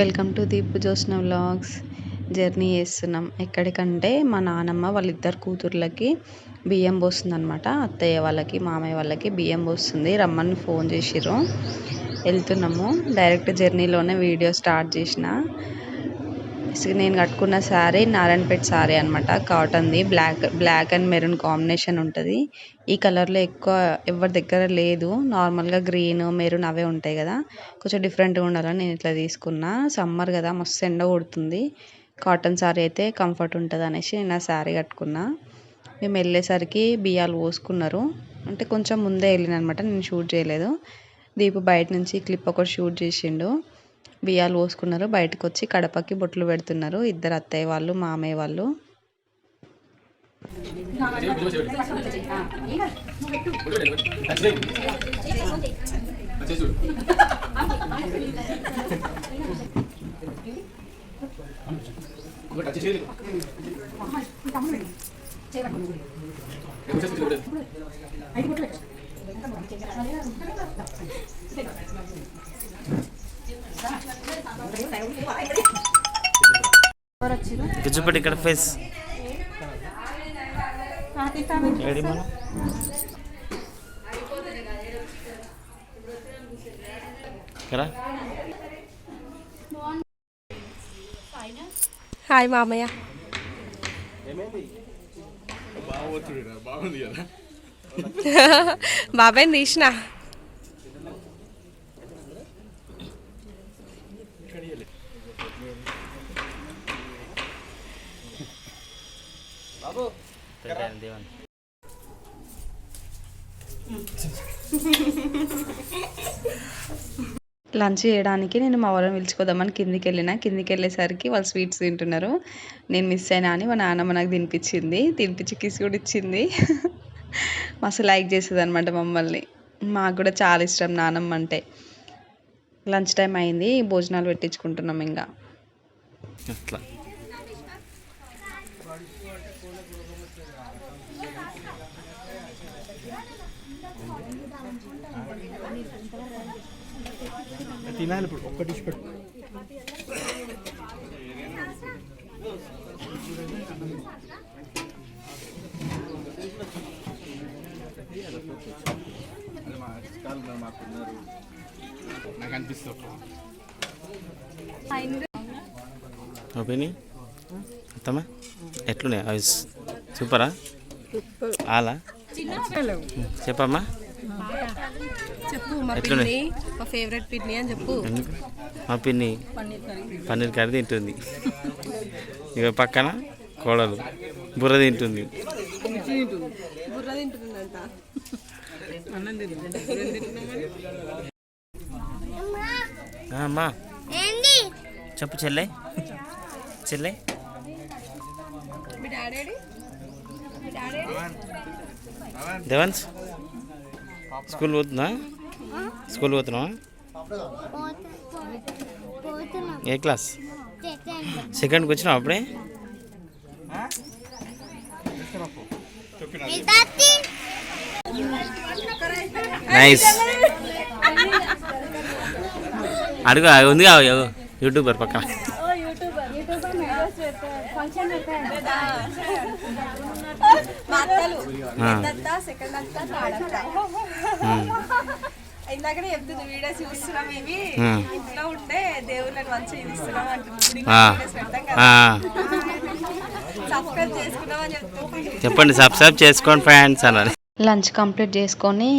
Welcome to Deep Josna vlogs journey చేస్తున్నాం. ఎక్కడికంటే మా నానమ్మ వాళ్ళిద్దరు కూతుర్లకి బియ్యం పోస్తుంది అనమాట అత్తయ్య వాళ్ళకి మామయ్య వాళ్ళకి బియ్యం పోస్తుంది. రమ్మని ఫోన్ చేసిర్రు. వెళ్తున్నాము. డైరెక్ట్ జర్నీలోనే వీడియో స్టార్ట్ చేసిన. నేను కట్టుకున్న శారీ నారాయణపేట శారీ అనమాట కాటన్ది. Black black and maroon combination ఉంటుంది. ఈ కలర్లో ఎక్కువ ఎవరి దగ్గర లేదు. నార్మల్గా గ్రీన్ మెరూన్ అవే ఉంటాయి కదా. కొంచెం డిఫరెంట్గా ఉండాలని నేను ఇట్లా తీసుకున్నా. సమ్మర్ కదా మస్తు ఎండ కొడుతుంది. కాటన్ శారీ అయితే కంఫర్ట్ ఉంటుంది అనేసి నేను ఆ శారీ కట్టుకున్నా. మేము వెళ్ళేసరికి బియ్యాలు పోసుకున్నారు. అంటే కొంచెం ముందే వెళ్ళిన అనమాట నేను షూట్ చేయలేదు. దీపు బయట నుంచి క్లిప్ ఒకటి షూట్ చేసిండు. బియ్యాలు పోసుకున్నారు. బయటకు వచ్చి కడపకి బొట్లు పెడుతున్నారు. ఇద్దరు అత్తయ్య వాళ్ళు మామయ్య వాళ్ళు. ఇక్కడ చూపెట్టి ఇక్కడ ఫేస్ ఏడి మనం ఇక్కడ? హాయ్ మామయ్య. బాబాయ్ తీసిన లంచ్ చేయడానికి నేను మా వాళ్ళని పిలుచుకోదామని కిందికి వెళ్ళిన. కిందికి వెళ్ళేసరికి వాళ్ళు స్వీట్స్ తింటున్నారు. నేను మిస్ అయినా అని మా నాన్నమ్మ నాకు తినిపించింది. తినిపించి కిస్ కూడా ఇచ్చింది. మస్తు లైక్ చేసేది అనమాట మమ్మల్ని. మాకు కూడా చాలా ఇష్టం నానమ్మ అంటే. లంచ్ టైం అయింది. భోజనాలు పెట్టించుకుంటున్నాం ఇంకా. అట్లా. తినాలి ఇప్పుడు ఒక్క డిష్ పెట్టు నాకు అనిపిస్తుంది ఓపెని అత్తమ్మా ఎట్లున్నాయి? అవి సూపరా? ఆలా? చెప్పమ్మా. చెప్పు మా ఎట్లున్నాయి? పిన్ని మా ఫేవరెట్ పిన్ని అని చెప్పు. ఎందుకు? మా పిన్ని పన్నీర్ కర్రీ తింటుంది. ఇక పక్కన కోడలు బుర్ర తింటుంది. బుర్ర తింటుందంట. ఆ, అమ్మా. చెప్పు చెల్లె. చెల్లె. దేవన్స్ స్కూల్ పోతున్నా స్కూల్ పోతున్నావా? ఏ క్లాస్? సెకండ్కి వచ్చినావు అప్పుడే? నైస్. అడుగు ఉంది యూట్యూబర్ పక్కన మా అత్తలు ఆ. పెద్దత్త సెకండ్. ఇందాకనే చెప్తుంది వీడియోస్ చూస్తున్నాం ఇవి. ఇంట్లో ఉంటే దేవుళ్ళని మంచిగా ఇస్తున్నాం చెప్పండి సబ్స్క్రైబ్ చేసుకోండి ఫ్రెండ్స్ అన్నారు. లంచ్ కంప్లీట్ చేసుకొని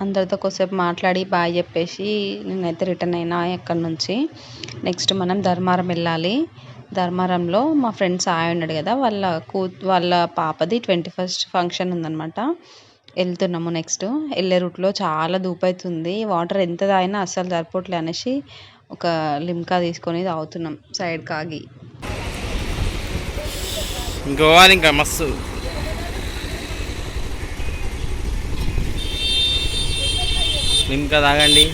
అందరితో కొద్దిసేపు మాట్లాడి బాయ్ చెప్పేసి నేనైతే రిటర్న్ అయినా అక్కడి నుంచి. నెక్స్ట్ మనం ధర్మారం వెళ్ళాలి. ధర్మారంలో మా ఫ్రెండ్స్ ఆయ ఉన్నాడు కదా వాళ్ళ కూ వాళ్ళ పాపది ట్వంటీ ఫస్ట్ ఫంక్షన్ ఉందన్నమాట. వెళ్తున్నాము నెక్స్ట్. వెళ్ళే రూట్లో చాలా దూపైతుంది వాటర్ ఎంత తాగినా అస్సలు సరిపోవట్లే అనేసి ఒక లిమ్కా తీసుకొని తాగుతున్నాం సైడ్ కాగి. ఇంకో మస్తు. ఇంకా తాగండి.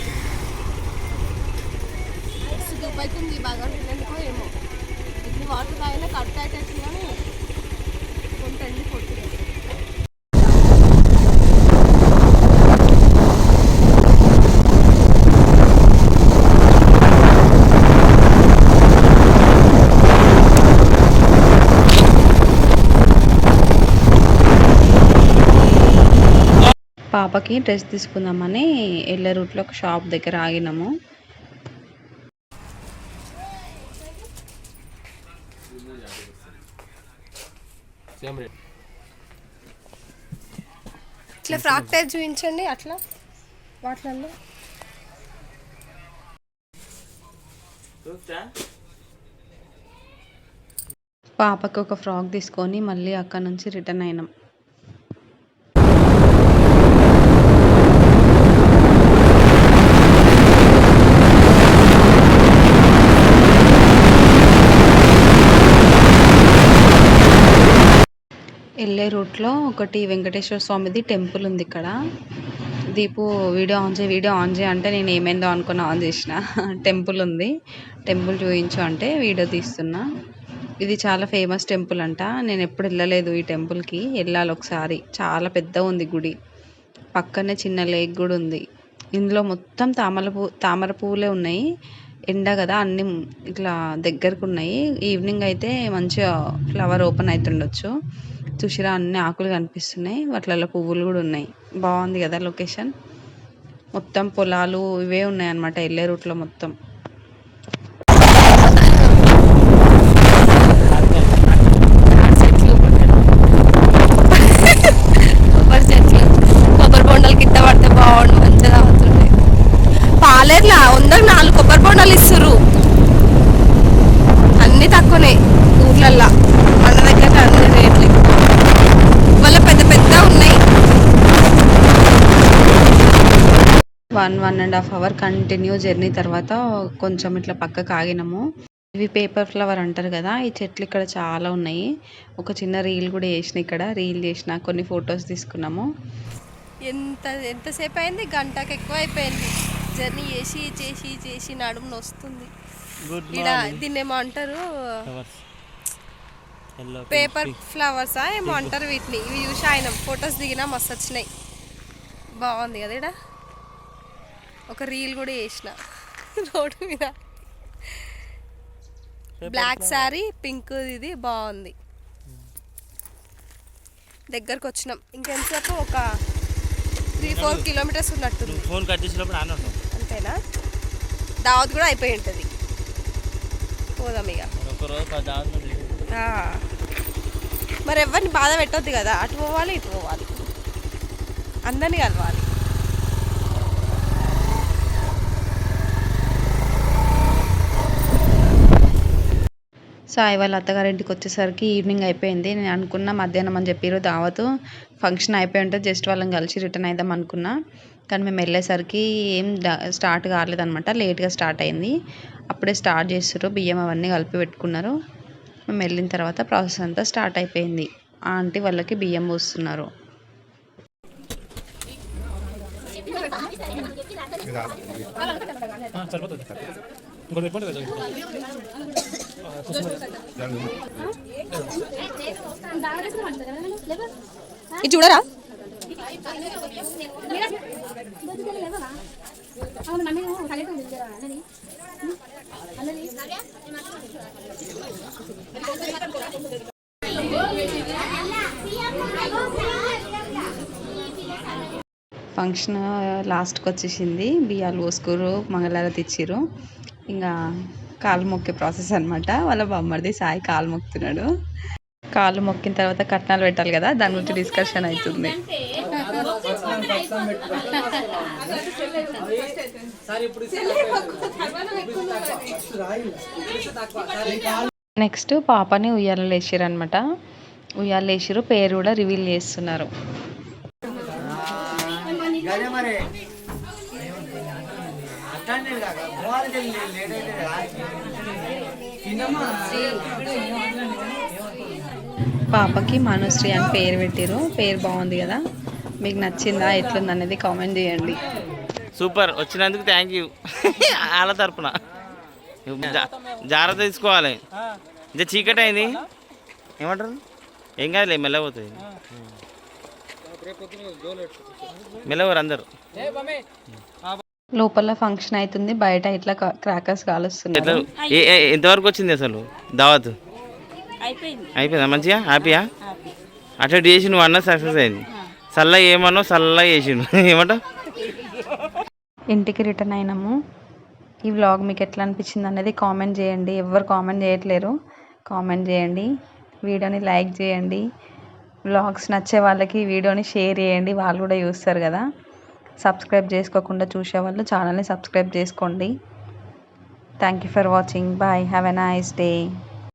బాగా వాటర్ కట్ కొంత పాపకి డ్రెస్ తీసుకుందామని ఎల్లరూట్లో రూట్లో ఒక షాప్ దగ్గర ఆగినాము. ఇట్లా ఫ్రాక్ టైప్ చూపించండి అట్లా వాటిలలో. పాపకు ఒక ఫ్రాక్ తీసుకొని మళ్ళీ అక్కడ నుంచి రిటర్న్ అయినాం. వెళ్ళే రూట్లో ఒకటి వెంకటేశ్వర స్వామిది టెంపుల్ ఉంది ఇక్కడ. దీపు వీడియో ఆన్ చేయి వీడియో ఆన్ చేయి అంటే నేను ఏమైందో అనుకుని ఆన్ చేసిన. టెంపుల్ ఉంది. టెంపుల్ చూపించు అంటే వీడియో తీస్తున్నా. ఇది చాలా ఫేమస్ టెంపుల్ అంట. నేను ఎప్పుడు వెళ్ళలేదు ఈ టెంపుల్కి. వెళ్ళాలి ఒకసారి. చాలా పెద్ద ఉంది గుడి. పక్కనే చిన్న లేక్ కూడా ఉంది. ఇందులో మొత్తం తామర పూ తామర పువ్వులే ఉన్నాయి. ఎండ కదా అన్ని ఇట్లా దగ్గరకు ఉన్నాయి. ఈవినింగ్ అయితే మంచిగా ఫ్లవర్ ఓపెన్ అవుతుండొచ్చు చూసిరా అన్ని ఆకులు కనిపిస్తున్నాయి. వాటిలలో పువ్వులు కూడా ఉన్నాయి. బాగుంది కదా లొకేషన్. మొత్తం పొలాలు ఇవే ఉన్నాయి అన్నమాట వెళ్ళే రూట్లో మొత్తం చెట్లు కొబ్బరి చెట్లు కొబ్బరి బొండాలు కింద పడితే బాగుండు మంచిగా అవుతుండే పాలేర్లా వందకు నాలుగు కొబ్బరి బొండాలు ఇస్తుర్రు అన్ని తక్కువనే ఊర్లల్లా మన దగ్గర అన్ని రేట్లు ఎక్కువ. వాళ్ళ పెద్ద పెద్ద ఉన్నాయి one one and half hour continue journey తర్వాత కొంచెం ఇట్లా పక్కకు ఆగినాము. ఇవి పేపర్ ఫ్లవర్ అంటారు కదా ఈ చెట్లు ఇక్కడ చాలా ఉన్నాయి. ఒక చిన్న రీల్ కూడా చేసిన ఇక్కడ రీల్ చేసిన కొన్ని ఫొటోస్ తీసుకున్నాము. ఎంత ఎంతసేపు అయింది? గంటకి ఎక్కువ అయిపోయింది జర్నీ చేసి చేసి చేసి నడుము నొస్తుంది. గుడ్ ఇక్కడ దీన్ని ఏమో అంటారు? పేపర్ ఫ్లవర్సా ఏమో అంటారు వీటిని. ఇవి చూసి ఆయన ఫొటోస్ దిగినా మస్తు వచ్చినాయి. బాగుంది కదా ఇక్కడ ఒక రీల్ కూడా చేసిన. రోడ్డు మీద. బ్లాక్ శారీ పింక్ ఇది బాగుంది. దగ్గరకు వచ్చినాం. ఇంకెంతసేపు ఒక త్రీ ఫోర్ కిలోమీటర్స్ ఉన్నట్టుంది. ఫోన్ కట్ చేసినప్పుడు అంతేనా? దావత్ కూడా అయిపోయి ఉంటుంది. పోదాం ఇక. మరి ఎవరిని బాధ పెట్టొద్దు కదా. అటు పోవాలి ఇటు పోవాలి. అందరినీ కలవాలి. సాయి వాళ్ళ అత్తగారింటికి వచ్చేసరికి ఈవినింగ్ అయిపోయింది. నేను అనుకున్న మధ్యాహ్నం అని చెప్పారు దావతు ఫంక్షన్ అయిపోయి ఉంటే జస్ట్ వాళ్ళని కలిసి రిటర్న్ అవుదాం అనుకున్నా. కానీ మేము వెళ్ళేసరికి ఏం స్టార్ట్ కాలేదన్నమాట. లేట్గా స్టార్ట్ అయింది. అప్పుడే స్టార్ట్ చేస్తారు బియ్యం అవన్నీ కలిపి పెట్టుకున్నారు. మేము వెళ్ళిన తర్వాత ప్రాసెస్ అంతా స్టార్ట్ అయిపోయింది. ఆంటీ వాళ్ళకి బియ్యం పోస్తున్నారు. ఇది చూడరా? ఫంక్షన్ లాస్ట్కి వచ్చేసింది. బియ్యాలు పోసుకోరు మంగళారతి ఇచ్చిర్రు ఇంకా కాలు మొక్కే ప్రాసెస్ అన్నమాట. వాళ్ళ బొమ్మడిది సాయి కాలు మొక్కుతున్నాడు. కాలు మొక్కిన తర్వాత కట్నాలు పెట్టాలి కదా దాని గురించి డిస్కషన్ అవుతుంది. నెక్స్ట్ పాపని ఉయ్యాలలో వేసిర్రు అనమాట ఉయ్యాలు వేసిర్రు పేరు కూడా రివీల్ చేస్తున్నారు. పాపకి మనుశ్రీ అని పేరు పెట్టిరు. పేరు బాగుంది కదా. మీకు నచ్చిందా ఎట్లుంది అనేది కామెంట్ చేయండి. సూపర్. వచ్చినందుకు థ్యాంక్ యూ వాళ్ళ తరపున. జా- జాగ్రత్త తీసుకోవాలి. ఇంకా చీకటి అయింది. ఏమంటారు? ఏం కాదులే మెల్లబోతుంది మెల్లవరు అందరు. లోపల ఫంక్షన్ అవుతుంది బయట ఇట్లా క్రాకర్స్ ఎట్లా కాలుస్తున్నారు. ఏ- ఏ- ఎంతవరకు వచ్చింది అసలు దావత్? అయిపోయిందా. మంచిగా? హ్యాపీయా? అట్లా చేసి నువ్వు అన్న సక్సెస్ అయింది. చల్ల ఏమనో చల్ల చేసిండు. ఏమంటావు ఇంటికి రిటర్న్ అయినాము. ఈ వ్లాగ్ మీకు ఎట్లా అనిపించింది అనేది కామెంట్ చేయండి. ఎవరు కామెంట్ చేయట్లేరు. కామెంట్ చేయండి. వీడియోని లైక్ చేయండి. వ్లాగ్స్ నచ్చే వాళ్ళకి వీడియోని షేర్ చేయండి. వాళ్ళు కూడా చూస్తారు కదా. సబ్స్క్రైబ్ చేసుకోకుండా చూసే వాళ్ళు ఛానల్ని సబ్స్క్రైబ్ చేసుకోండి. Thank you for watching bye have a nice day